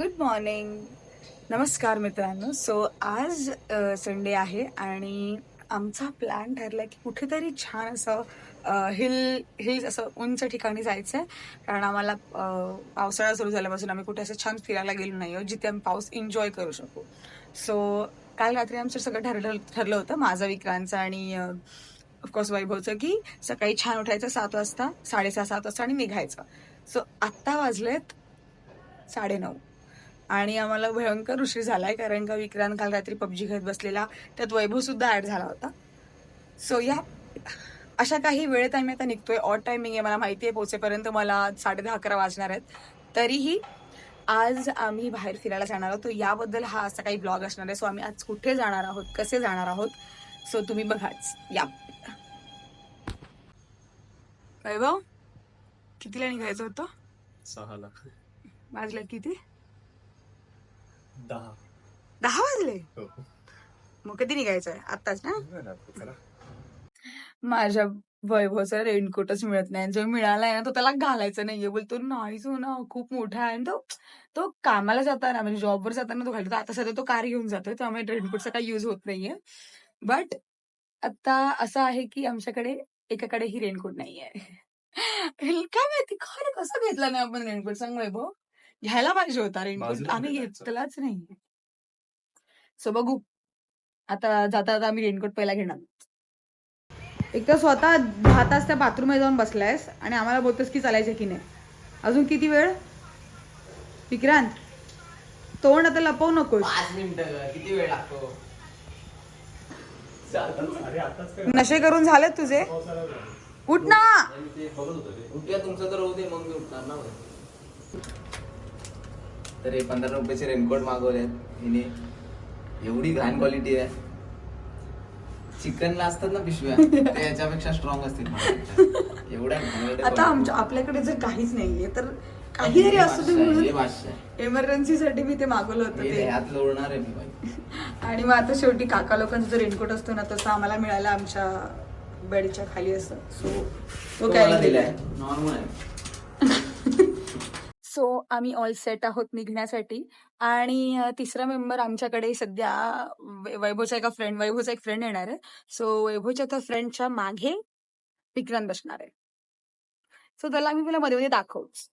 Good morning नमस्कार मित्रांनो. So आज संडे आहे आणि आमचा प्लॅन ठरला की कुठेतरी छान असं हिल हिल्स असं उंच ठिकाणी जायचं आहे कारण आम्हाला पावसाळा सुरू झाल्यापासून आम्ही कुठे असं छान फिरायला गेलो नाही आहोत जिथे आम्ही पाऊस एन्जॉय करू शकू. सो काल रात्री आमचं सगळं ठरलं ठरलं होतं माझं विक्रांचं आणि ऑफकोर्स वैभवचं की सकाळी छान उठायचं सात वाजता साडेसहा सात वाजता आणि निघायचं. सो आत्ता वाजलेत साडेनऊ. आणि आम्हाला भयंकर उशीर झालाय कारण का विक्रांत काल रात्री पबजी खेळत बसलेला. त्यात वैभव सुद्धा ऍड झाला होता. सो या अशा काही वेळेत आम्ही आता निघतोय. ऑड टायमिंग आहे मला माहिती आहे. पोचेपर्यंत मला साडे दहा अकरा वाजणार आहेत. तरीही आज आम्ही बाहेर फिरायला जाणार आहोत. तो याबद्दल हा असा काही ब्लॉग असणार आहे. सो आम्ही आज कुठे जाणार आहोत? कसे जाणार आहोत? सो तुम्ही बघाच. या. वैभव कितीला निघायचं होतं? सहाला वाजलं किती? दहा. दहा वाजले? हो. मग कधी निघायचंय? आत्ताच ना. माझ्या वैभवचा रेनकोटच मिळत नाही. जो मिळालाय ना तो त्याला घालायचा नाहीये. बोलतो नाहीच हो ना. खूप मोठा आहे. आणि तो तो कामाला जाताना म्हणजे जॉबवर जाताना तो घालतो. आता सध्या तो कार घेऊन जातोय त्यामुळे रेनकोटचा काही युज होत नाहीये. बट आता असं आहे की आमच्याकडे एकाकडेही रेनकोट नाहीये. काय माहिती खरं कसं घेतला नाही आपण रेनकोट? सांग वैभव. घ्यायला पाहिजे होता. रेनकोट आम्ही. घेतलाच नाही. सो बघू. आता जाता जाता आम्ही रेनकोट पहिला घेणार. एक तर स्वतः दहा तास त्या बाथरूम जाऊन बसलायस आणि आम्हाला बोलतोस की चालायचं की नाही. अजून किती वेळ? विक्रांत तोंड आता लपवू मिनिटं किती वेळ लागतो? नशे करून झाले तुझे? झाला. उठ ना! ते बघत होतं ते. उठ्या तुमचं तर होऊ दे मग मी उठणार ना तर हे पंधरा रुपयाचे रेनकोट मागवले हिने एवढी घाण क्वालिटी आहे. चिकनला असतात ना पिशव्या ते याच्यापेक्षा स्ट्रॉंग असतील. एवढ्या आता. आमच्या आपल्याकडे जर काहीच नाहीये तर काहीतरी हे असू दे बादशाह आहे, हे म्हणून बादशाह आहे. इमर्जन्सीसाठी मी ते मागवलं होतं ते. हात लोळणार आहे मी बाई. आणि मग आता शेवटी काका लोकांचा जो रेनकोट असतो ना तसं आम्हाला मिळाला आमच्या बेडच्या खाली असं. सो तो कॅरी दिलाय. नॉर्मल आहे. सो आम्ही ऑल सेट आहोत निघण्यासाठी. आणि तिसरा मेंबर आमच्याकडे सध्या वैभवचा एका फ्रेंड वैभवचा एक फ्रेंड येणार आहे. सो वैभवच्या त्या फ्रेंडच्या मागे विक्रांत बसणार आहे. सो त्याला आम्ही तुला मध्ये मध्ये दाखवूच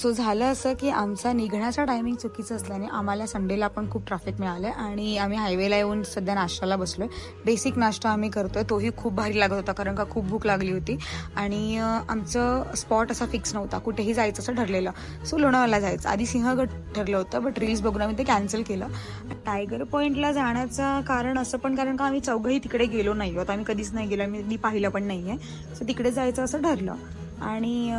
सो झालं असं की आमचा निघण्याचा टायमिंग चुकीचं असल्याने आम्हाला संडेला पण खूप ट्रॅफिक मिळालं आणि आम्ही हायवेला येऊन सध्या नाश्त्याला बसलोय. बेसिक नाश्ता आम्ही करतोय. तोही खूप भारी लागत होता कारण का खूप भूक लागली होती. आणि आमचं स्पॉट असा फिक्स नव्हता. कुठेही जायचं असं ठरलेलं. सो लोणावळ्याला जायचं. आधी सिंहगड ठरलं होतं बट रील्स बघून आम्ही ते कॅन्सल केलं. टायगर पॉईंटला जाण्याचं कारण असं पण कारण का आम्ही चौघही तिकडे गेलो नाही आहोत आम्ही कधीच नाही गेलो. आम्ही पाहिलं पण नाही आहे सो तिकडे जायचं असं ठरलं. आणि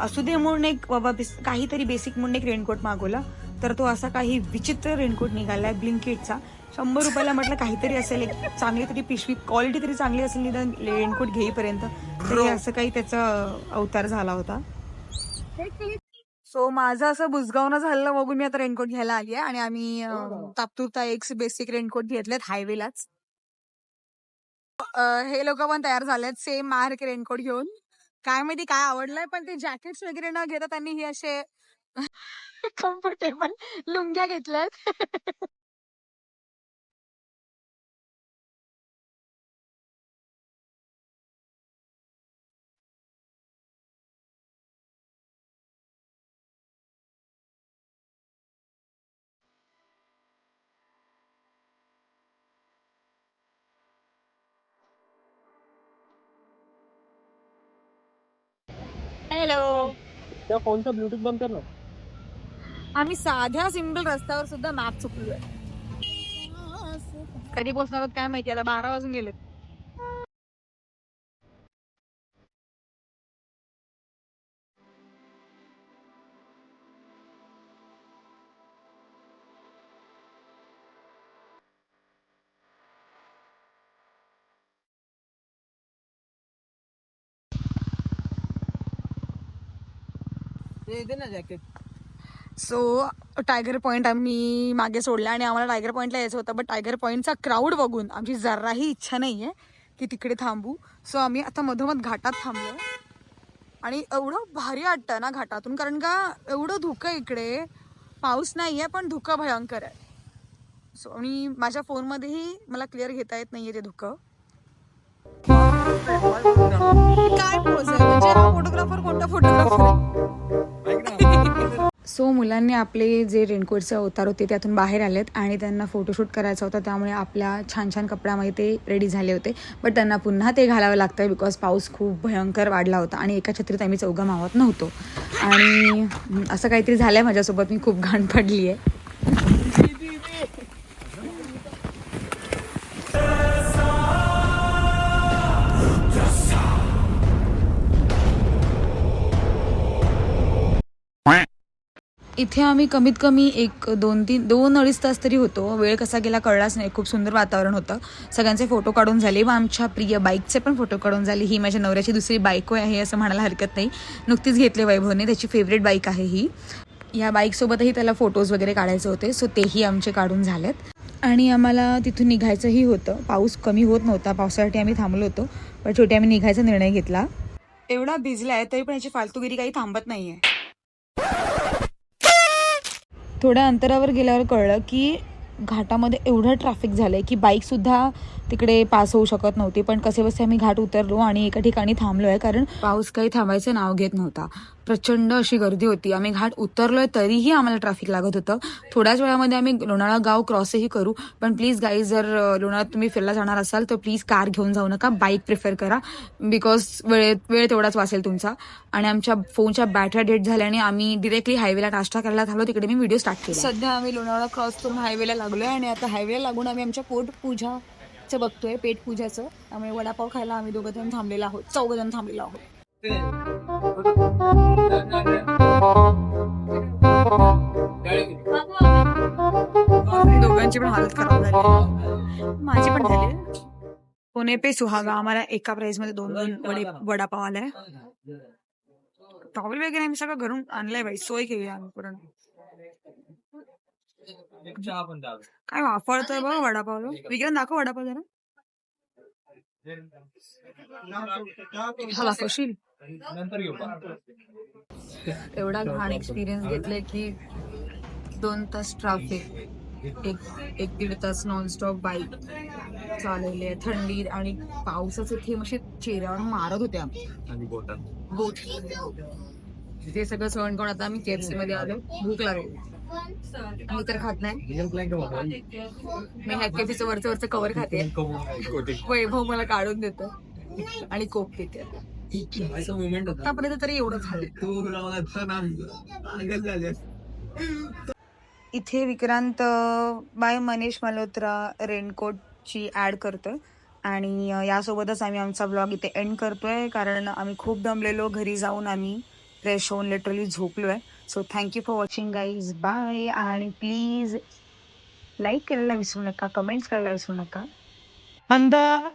असू दे म्हणून एक बाबा काहीतरी बेसिक म्हणून एक रेनकोट मागवला. तर तो असा काही विचित्र रेनकोट निघालाय ब्लिंकेटचा शंभर रुपयाला म्हटलं काहीतरी असेल एक चांगली तरी पिशवी क्वालिटी तरी चांगली असेल निदान रेनकोट घेईपर्यंत तरी असं काही त्याचा अवतार झाला होता. सो माझं असं बुजगावणं झालेलं बघून मी आता रेनकोट घ्यायला आली आहे आणि आम्ही अं, तात्पुरता एक बेसिक रेनकोट घेतलेत हायवेलाच हे लोक पण तयार झालेत सेम मार्क रेनकोट घेऊन. काय माहिती काय आवडलंय पण ते जॅकेट्स वगैरे न घेता त्यांनी हे असे कम्फर्टेबल लुंग्या घेतल्यात. हॅलो त्या फोनचा ब्लूटूथ बंद कर ना. आम्ही साध्या सिंगल रस्त्यावर सुद्धा मॅप चुकलोय. कधी पोहोचणार आहोत काय माहिती? आता बारा वाजून गेले ते दे ना जॅकेट सो टायगर पॉईंट आम्ही मागे सोडला आणि आम्हाला टायगर पॉईंटला यायचं होतं बट टायगर पॉईंटचा क्राऊड बघून आमची जराही इच्छा नाही आहे की तिकडे थांबू. सो आम्ही आता मधोमध घाटात थांबलो आणि एवढं भारी वाटतं ना घाटातून कारण का एवढं धुकं इकडे. पाऊस नाही आहे पण धुकं भयंकर आहे. सो आणि माझ्या फोनमध्येही मला क्लिअर घेता येत नाहीये ते धुकं. काय पोज आहे? म्हणजे हा फोटोग्राफर कोणता फोटोग्राफर सो मुलांनी आपले जे रेनकोटचे अवतार होते त्यातून बाहेर आलेत आणि त्यांना फोटोशूट करायचा होता त्यामुळे आपल्या छान छान कपड्यामध्ये ते रेडी झाले होते. बट त्यांना पुन्हा ते घालावं लागतं बिकॉज पाऊस खूप भयंकर वाढला होता आणि एका छत्रीत आम्ही चौघा मावत नव्हतो. आणि असं काहीतरी झालं आहे माझ्यासोबत मी खूप घाण पडली आहे इथे आम्ही कमीत कमी एक दोन तीन दोन अडीच तास तरी होतो. वेळ कसा गेला कळलाच नाही. खूप सुंदर वातावरण होतं. सगळ्यांचे फोटो काढून झाले. व आमच्या प्रिय बाईकचे पण फोटो काढून झाले. ही माझ्या नवऱ्याची दुसरी बाईक आहे असं म्हणायला हरकत नाही. नुकतीच घेतले वैभवने. त्याची फेवरेट बाईक आहे ही. या बाईकसोबतही त्याला फोटोज वगैरे काढायचे होते. सो तेही आमचे काढून झालेत. आणि आम्हाला तिथून निघायचंही होतं. पाऊस कमी होत नव्हता. पावसासाठी आम्ही थांबलो होतो. पण शेवटी आम्ही निघायचा निर्णय घेतला. एवढा भिजला आहे तरी पण याची फालतूगिरी काही थांबत नाही आहे थोड्या अंतरावर गेल्यावर कळलं की घाटामध्ये एवढं ट्रॅफिक झालं आहे की बाईकसुद्धा तिकडे पास होऊ शकत नव्हती. पण कसे बसे आम्ही घाट उतरलो आणि एका ठिकाणी थांबलो आहे कारण पाऊस काही थांबायचं नाव घेत नव्हता. प्रचंड अशी गर्दी होती. आम्ही घाट उतरलोय तरीही आम्हाला ट्रॅफिक लागत होतं. थोड्याच वेळामध्ये आम्ही लोणाळा गाव क्रॉसही करू. पण प्लीज गाईज जर लोणाळा तुम्ही फिरला जाणार असाल तर प्लीज कार घेऊन जाऊ नका. बाईक प्रिफर करा. बिकॉज वेळ वेळ तेवढाच वाचेल तुमचा. आणि आमच्या फोनच्या बॅटऱ्या डेट झाल्याने आम्ही डिरेक्टली हायवेला नाश्ता करायला थांबलो. तिकडे मी व्हिडिओ स्टार्ट केला. सध्या आम्ही लोणावळा क्रॉस करून हायवेला लागलोय आणि आता हायवेला लागून आम्ही आमच्या पोट पूजाचं बघतोय पेट पूजाचं. त्यामुळे वडापाव खायला आम्ही दोघं जण थांबलेलो आहोत चौघ जण थांबलेलो आहोत. दोघांची पण हालत खराब झाली. माझी पण झाली. पुणे पे सुहागा आम्हाला एका प्राइसमध्ये दोन दोन वडे वडापाव आलाय. टॉवेल वगैरे आम्ही सगळं घरून आणलंय बाई. सोय केली आम्ही पूर्ण काय वापरतोय बघ वडापाव विक्रम दाखव वडापाव जरा. हा दाखवशील नंतर घेऊ एवढा घाण एक्सपिरियन्स घेतलाय की दोन तास ट्रॅफिक एक एक दीड तास नॉनस्टॉप बाईक चालवली आहे. थंडी आणि पावसाचे थेंब असे चेहऱ्यावर मारत होते आम्ही आणि बोटात बोट. ते सगळं सहन करून आता आम्ही केएफसी मध्ये आलो. भूक लागली मी तर खात नाही. मी ह्या केफीचं वरचं वरचं कवर खाते. वैभव मला काढून देतो. आणि कोक पिते. आतापर्यंत तरी एवढं झालं. इथे विक्रांत बाय मनीष मल्होत्रा रेनकोटची ऍड करतोय. आणि यासोबतच आम्ही आमचा ब्लॉग इथे एंड करतोय. कारण आम्ही खूप दमलेलो. घरी जाऊन आम्ही फ्रेश होऊन literally झोपलोय. So thank you for watching guys bye आणि प्लीज लाईक करायला विसरू नका. कमेंट्स करायला विसरू नका. अंदा